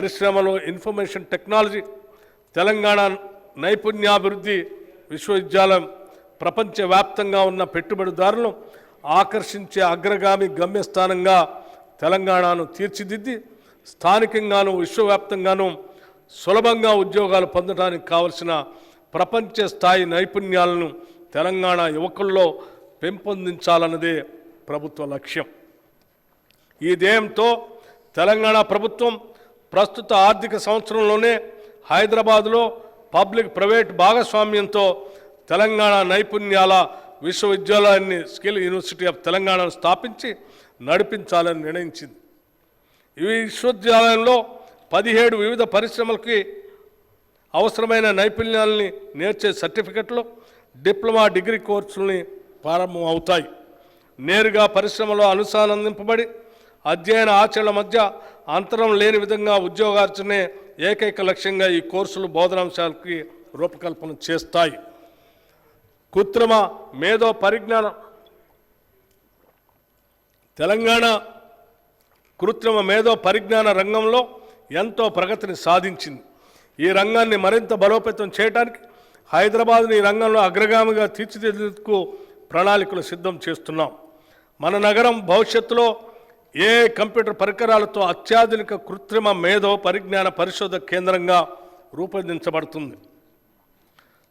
పరిశ్రమలో information technology Telangana నైపుణ్యాభివృద్ధి విశ్వవిద్యాలయం ప్రపంచవ్యాప్తంగా ఉన్న పెట్టుబడిదారులను ఆకర్షించే అగ్రగామి గమ్యస్థానంగా తెలంగాణను తీర్చిదిద్ది స్థానికంగాను విశ్వవ్యాప్తంగాను సులభంగా ఉద్యోగాలు పొందడానికి కావలసిన ప్రపంచ స్థాయి నైపుణ్యాలను తెలంగాణ యువకుల్లో పెంపొందించాలన్నదే ప్రభుత్వ లక్ష్యం. ఈ ధ్యేయంతో తెలంగాణ ప్రభుత్వం ప్రస్తుత ఆర్థిక సంవత్సరంలోనే హైదరాబాదులో పబ్లిక్ ప్రైవేట్ భాగస్వామ్యంతో తెలంగాణ నైపుణ్యాల విశ్వవిద్యాలయాన్ని స్కిల్ యూనివర్సిటీ ఆఫ్ తెలంగాణను స్థాపించి నడిపించాలని నిర్ణయించింది. ఈ విశ్వవిద్యాలయంలో పదిహేడు వివిధ పరిశ్రమలకి అవసరమైన నైపుణ్యాలని నేర్చే సర్టిఫికెట్లు డిప్లొమా డిగ్రీ కోర్సుల్ని ప్రారంభం అవుతాయి నేరుగా పరిశ్రమలో అనుసంధానింపబడి అధ్యయన ఆచరణ మధ్య అంతరం లేని విధంగా ఉద్యోగార్జనే ఏకైక లక్ష్యంగా ఈ కోర్సులు బోధనాంశాలకి రూపకల్పన చేస్తాయి. కృత్రిమ మేధో పరిజ్ఞానం తెలంగాణ కృత్రిమ మేధో పరిజ్ఞాన రంగంలో ఎంతో ప్రగతిని సాధించింది. ఈ రంగాన్ని మరింత బలోపేతం చేయడానికి హైదరాబాద్ని ఈ రంగంలో అగ్రగామిగా తీర్చిదిద్దేందుకు ప్రణాళికలు సిద్ధం చేస్తున్నాం. మన నగరం భవిష్యత్తులో ఏ కంప్యూటర్ పరికరాలతో అత్యాధునిక కృత్రిమ మేధో పరిజ్ఞాన పరిశోధక కేంద్రంగా రూపొందించబడుతుంది?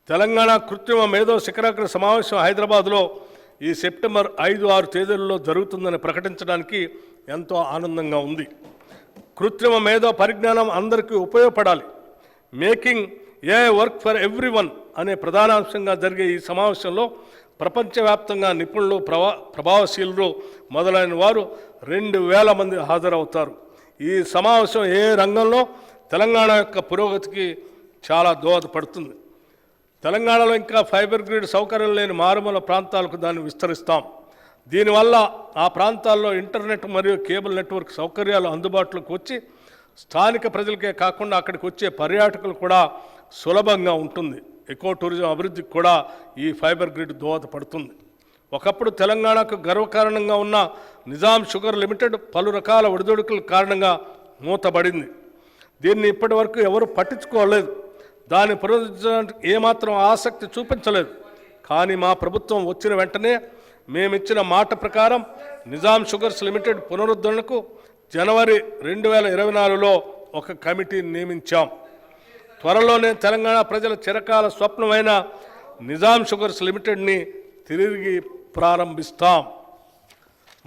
తెలంగాణ కృత్రిమ మేధో శిఖరాగ్ర సమావేశం హైదరాబాద్లో ఈ సెప్టెంబర్ ఐదు ఆరు తేదీలలో జరుగుతుందని ప్రకటించడానికి ఎంతో ఆనందంగా ఉంది. కృత్రిమ మేధో పరిజ్ఞానం అందరికీ ఉపయోగపడాలి. Making a work for everyone అనే ప్రధానాంశంగా జరిగే ఈ సమావేశంలో ప్రపంచవ్యాప్తంగా నిపుణులు ప్రభా ప్రభావశీలు మొదలైన వారు రెండు వేల మంది హాజరవుతారు. ఈ సమావేశం ఏ రంగంలో తెలంగాణ యొక్క పురోగతికి చాలా దోహదపడుతుంది. తెలంగాణలో ఇంకా ఫైబర్ గ్రిడ్ సౌకర్యం లేని మారుమూల ప్రాంతాలకు దాన్ని విస్తరిస్తాం. దీనివల్ల ఆ ప్రాంతాల్లో ఇంటర్నెట్ మరియు కేబుల్ నెట్వర్క్ సౌకర్యాలు అందుబాటులోకి వచ్చి స్థానిక ప్రజలకే కాకుండా అక్కడికి వచ్చే పర్యాటకులు కూడా సులభంగా ఉంటుంది. ఎకో టూరిజం అభివృద్ధికి కూడా ఈ ఫైబర్ గ్రిడ్ దోహదపడుతుంది ఒకప్పుడు తెలంగాణకు గర్వకారణంగా ఉన్న నిజాం షుగర్ లిమిటెడ్ పలు రకాల ఒడిదొడుకుల కారణంగా మూతబడింది. దీన్ని ఇప్పటి వరకు ఎవరు పట్టించుకోలేదు. దాన్ని పునరుద్ధరించడానికి ఏమాత్రం ఆసక్తి చూపించలేదు. కానీ మా ప్రభుత్వం వచ్చిన వెంటనే మేమిచ్చిన మాట ప్రకారం నిజాం షుగర్స్ లిమిటెడ్ పునరుద్ధరణకు జనవరి రెండు వేల ఇరవై నాలుగులో ఒక కమిటీని నియమించాం. త్వరలోనే తెలంగాణ ప్రజల చిరకాల స్వప్నమైన నిజాం షుగర్స్ లిమిటెడ్ని తిరిగి ప్రారంభిస్తాం.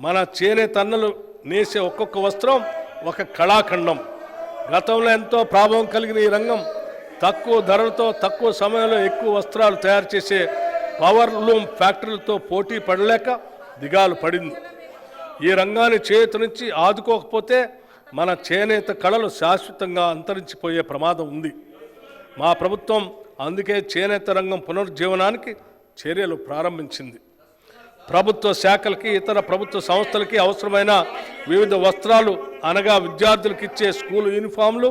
మన చేనేత అన్నలు నేసే ఒక్కొక్క వస్త్రం ఒక కళాఖండం. గతంలో ఎంతో ప్రాభవం కలిగిన ఈ రంగం తక్కువ ధరలతో తక్కువ సమయంలో ఎక్కువ వస్త్రాలు తయారు చేసే పవర్ లూమ్ ఫ్యాక్టరీలతో పోటీ పడలేక దిగాలు పడింది. ఈ రంగాన్ని చేతి నుంచి ఆదుకోకపోతే మన చేనేత కళలు శాశ్వతంగా అంతరించిపోయే ప్రమాదం ఉంది. మా ప్రభుత్వం అందుకే చేనేత రంగం పునరుజ్జీవనానికి చర్యలు ప్రారంభించింది. ప్రభుత్వ శాఖలకి ఇతర ప్రభుత్వ సంస్థలకి అవసరమైన వివిధ వస్త్రాలు అనగా విద్యార్థులకు ఇచ్చే స్కూల్ యూనిఫామ్లు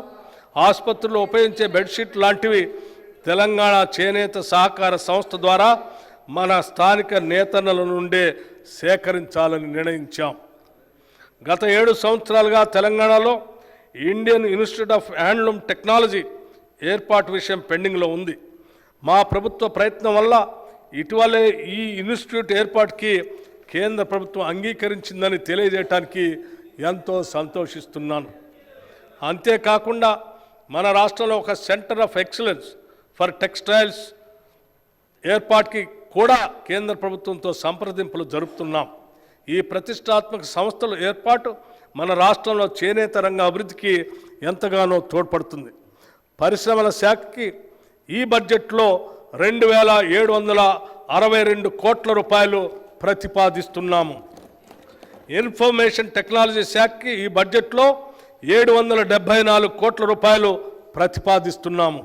ఆసుపత్రుల్లో ఉపయోగించే బెడ్షీట్ లాంటివి తెలంగాణ చేనేత సహకార సంస్థ ద్వారా మన స్థానిక నేతన్నల నుండే సేకరించాలని నిర్ణయించాం. గత ఏడు సంవత్సరాలుగా తెలంగాణలో Indian institute of handloom technology ఏర్పాటు విషయం పెండింగ్లో ఉంది. మా ప్రభుత్వ ప్రయత్నం వల్ల ఇటీవలే ఈ ఇన్స్టిట్యూట్ ఏర్పాటుకి కేంద్ర ప్రభుత్వం అంగీకరించిందని తెలియజేయటానికి ఎంతో సంతోషిస్తున్నాను. అంతేకాకుండా మన రాష్ట్రంలో ఒక centre of excellence for textiles ఏర్పాటుకి కూడా కేంద్ర ప్రభుత్వంతో సంప్రదింపులు జరుపుతున్నాం. ఈ ప్రతిష్టాత్మక సంస్థల ఏర్పాటు మన రాష్ట్రంలో చేనేత రంగ అభివృద్ధికి ఎంతగానో తోడ్పడుతుంది. పరిశ్రమల శాఖకి ఈ బడ్జెట్లో రెండు వేల ఏడు వందల అరవై రెండు కోట్ల రూపాయలు ప్రతిపాదిస్తున్నాము. ఇన్ఫర్మేషన్ టెక్నాలజీ శాఖకి ఈ బడ్జెట్లో ఏడు వందల డెబ్బై నాలుగు కోట్ల రూపాయలు ప్రతిపాదిస్తున్నాము.